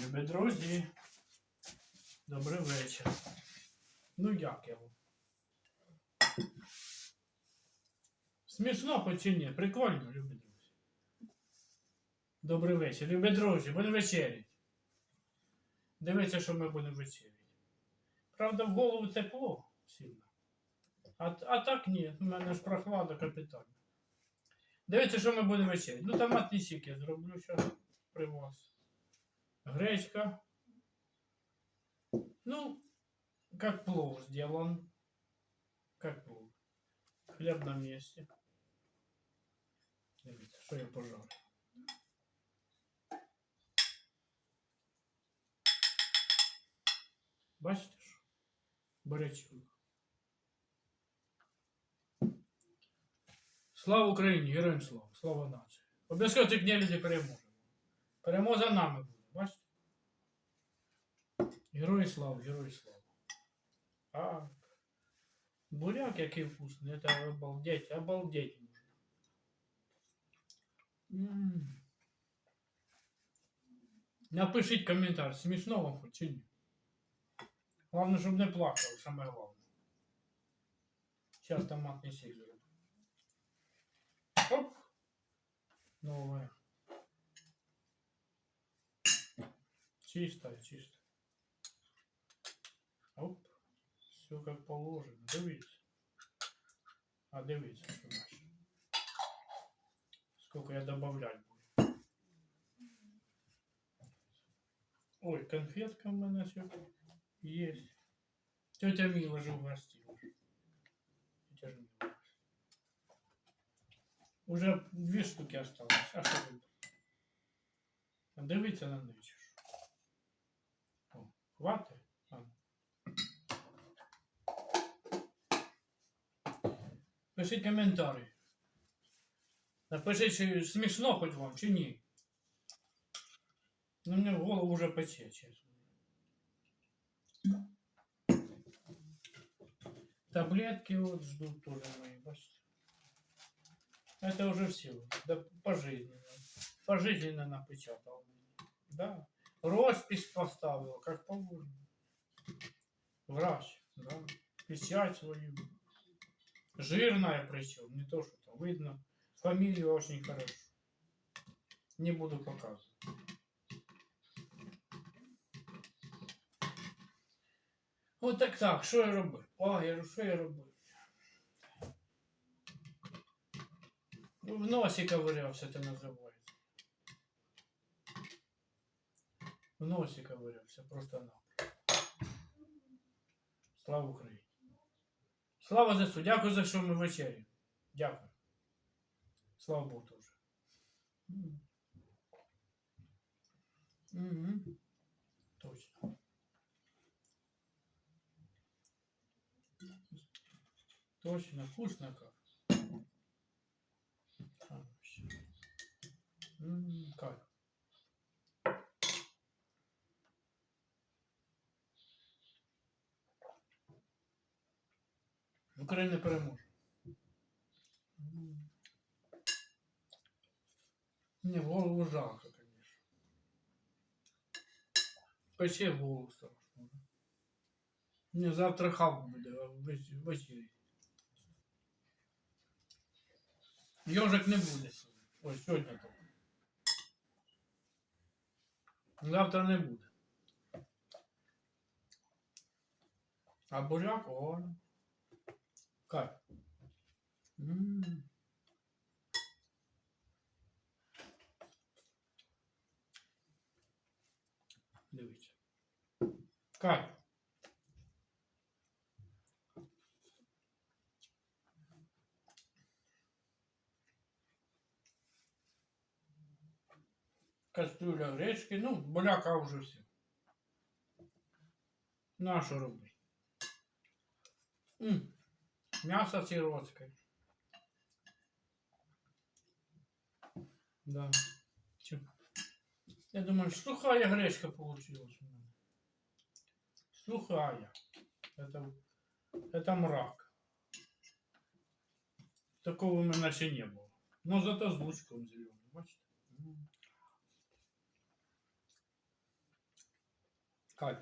Любі друзі, добрий вечір. Ну як його? Смішно хоч чи ні? Прикольно, любі друзі. Добрий вечір. Любі друзі, будемо вечеряти. Дивіться, що ми будемо вечеряти. Правда, в голову тепло сильно. А, а так ні, у мене ж прохлада капітальна. Дивіться, що ми будемо вечеряти. Ну, томатний сік зроблю зараз при вас. Гречка. Ну, как плов сделан. Как плов. Хлеб на месте. Дивіться, що я пожарю. Бачите що? Бурячок. Слава Україні, героям слава, слава нації. Обов'язково ці князі переможемо. Перемога нами буде, бачите? Герої слава, герої слава. А, буряк який вкусний, это обалдеть, обалдеть можно. М. Напишіть коментар, смішно вам хоч чи ні. Главное, щоб не плакали, саме головне. Сейчас томатний сік зроблю. Оп! Новое. Чисто, чисто. Оп. Все как положено. Дивіться. А дивіться, що наше. Сколько я добавлять буду. Ой, конфетка у мене сьогодні є. Тетя Мила же угостила. Тетя ж Мила. Уже дві штуки осталось. А що ви? А Дивіться на неї. чи що? О, хватить? А. Пишіть коментарі. Напишіть, чи смішно хоч вам, чи ні. Ну, мені в голову вже пече, чесно. Таблетки вот ждут тоже мои, бачите. Это уже все. Да пожизненно. Пожизненно напечатал. Да. Роспись поставил, как положено. Врач, да. Печать свою. Жирная причем, не то, что там видно. Фамилию очень хорошо. Не буду показывать. От так так, що я робив? А, я що я робив? В носі ковырявся, це називається. В носі ковырявся, просто на. Слава Україні. Слава ЗСУ. Дякую за що ми вечері. Дякую. Слава Богу теж. М. Мгм. Точно. Точно, вкусно как. А, вообще. М, Как? Україна переможе. Не, в голову жарко, конечно. Пече в голову страшно. Не, завтра хаву буде ввечері-. Йожик не буде. Ой, сьогодні то. Завтра не буде. А буряк, о. Кайф. М. Дивіться. Кайф. Кастрюля гречки, ну, буряка вже все. Що робити? М, М'ясо сиротське. Да. Чё? Я думаю, сухая гречка получилась у меня. Сухая. Это, это мрак. Такого у меня ще не было. Но зато с лучком зеленым. Бачите? М. Кайф.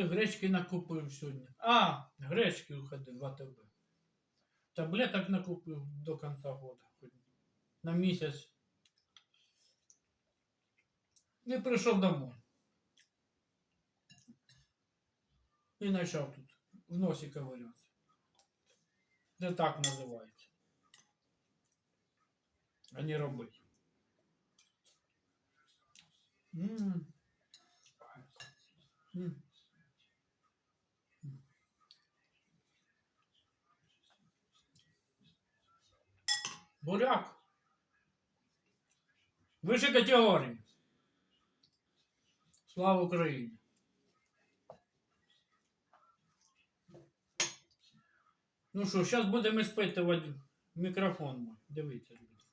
Гречки накупив сьогодні. А, гречки уходив в АТБ. Таблеток накупив до кінця хоч На місяць. І прийшов домой. І почав тут в носі ковырятися. Це так називається. А не робити. М. М. Буряк. Вище категорії. Слава Україні. Ну що, зараз будемо спитувати мікрофон мой. Дивіться, ребята.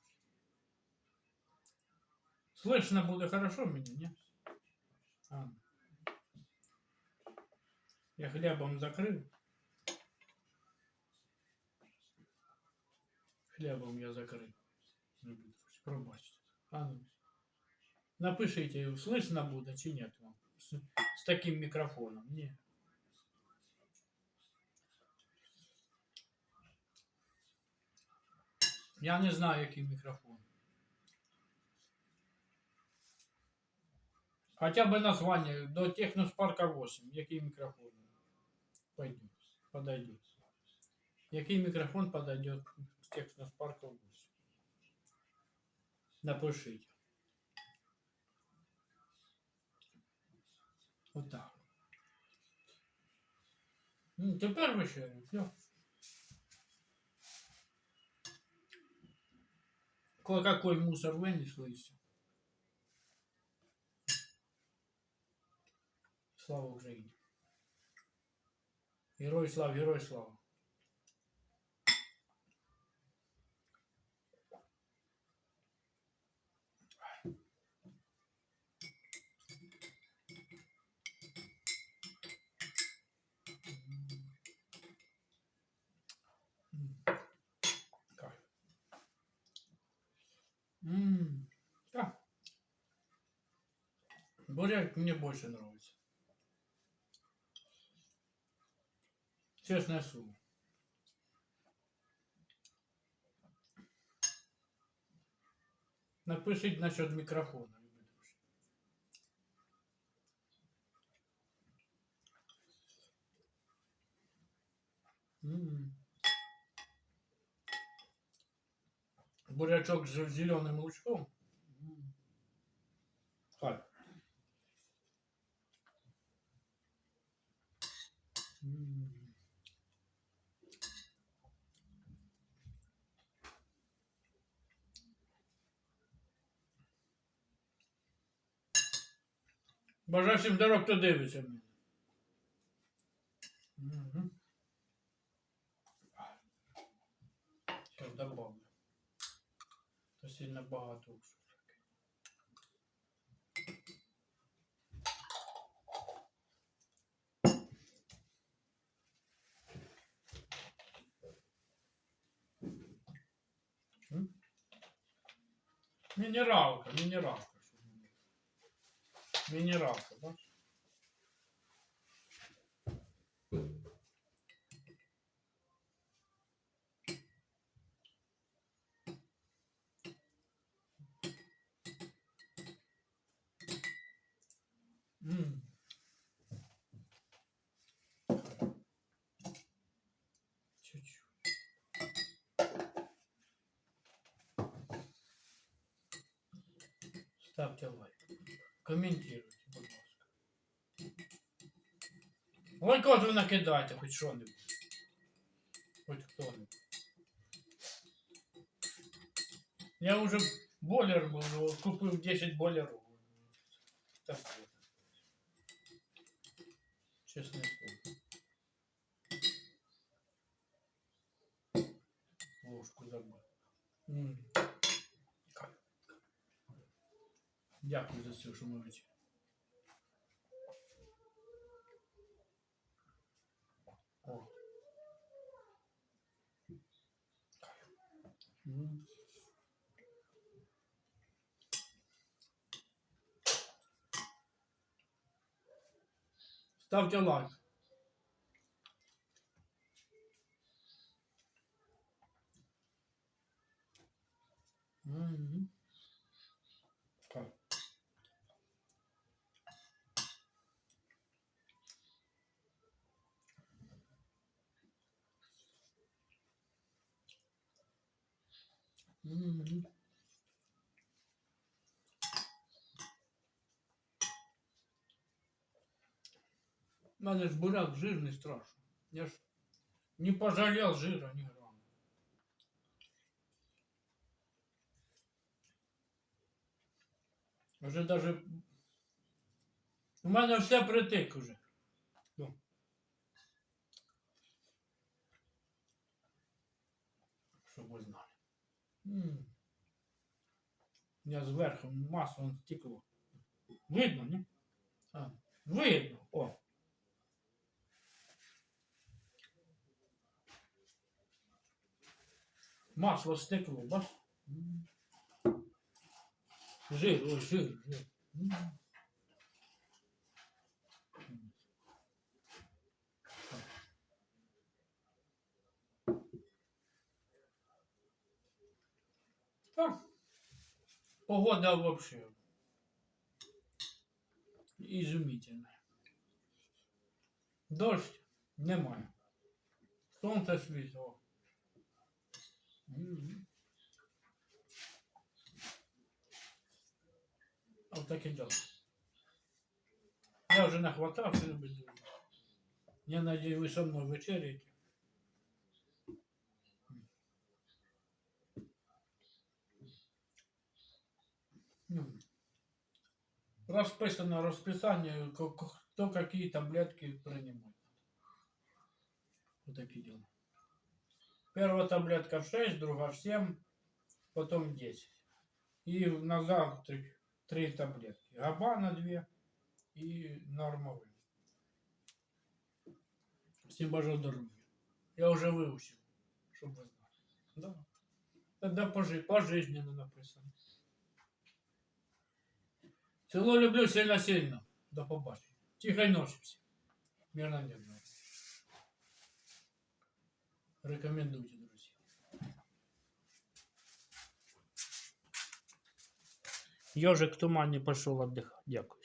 Слышно буде хорошо мені, ні? А. Я хлібом закрив. Хлібом я закрив. Ребята, Пробачте. А ну. Напишите, слышно буде чи нет вам? С, с таким микрофоном. Ні. Я не знаю, який мікрофон. Хотя бы название до Техноспарка 8. Який микрофон? Пойдет. Подойдет. Який микрофон подойдет с Техноспарка 8? Напишите. Вот так. Ну, тепер вечерю. Все. Кое-какой мусор вынесло и все. Слава Україні. Герой слава, герой слава. М. Кайф. М, Да. Буряк мне больше нравится. Честное слово. Напишите насчет микрофона. любі друзі. М. Бурячок с зеленым лучком. М. Кайф. М. Бажаю всім здоров, хто дивиться мене. Мгм. Сейчас добавлю. То сильно багато уксусу. М? Мінералка, мінералка. Мінералка, бачиш? Ставте лайк. Коментуйте, будь ласка. Ой, кот ви накидайте, хоч що-небудь. Хоч хто-небудь. Я уже бойлер был, купив 10 бойлеров. Так вот. Честное слово. Ложку забыл. Дякую за цю шановичі. Ставте лайк. Мене ж буряк жирний страшно. Я ж не пожалел жира ни грамма. Вже даже... У мене все притик уже. Ну. Меня зверху масло он стекло. Видно, ні? А, видно. О. Масло стекло, бач? Жир, ой, жир, жир. Погода вообще изумительная. Дождь немає. Сонце світло. М. От таке діло. Я вже нахватався, любить. Я надію, ви со мною вечеряєте. Расписано расписание, кто какие таблетки принимает. Вот такие дела. Первая таблетка в 6, другая в 7, потом 10. И на завтрак 3 таблетки. Габана 2 и нормовые. Всем бажаю здоровья. Я уже выучил, чтобы вы знали. Да. Тогда пожи- пожизненно написано. Цілу люблю сильно-сильно. До побачення. Тихої ночі всім. Мирно неба. Рекомендуйте, друзі. Йожик в тумані пішов віддихати. Дякую.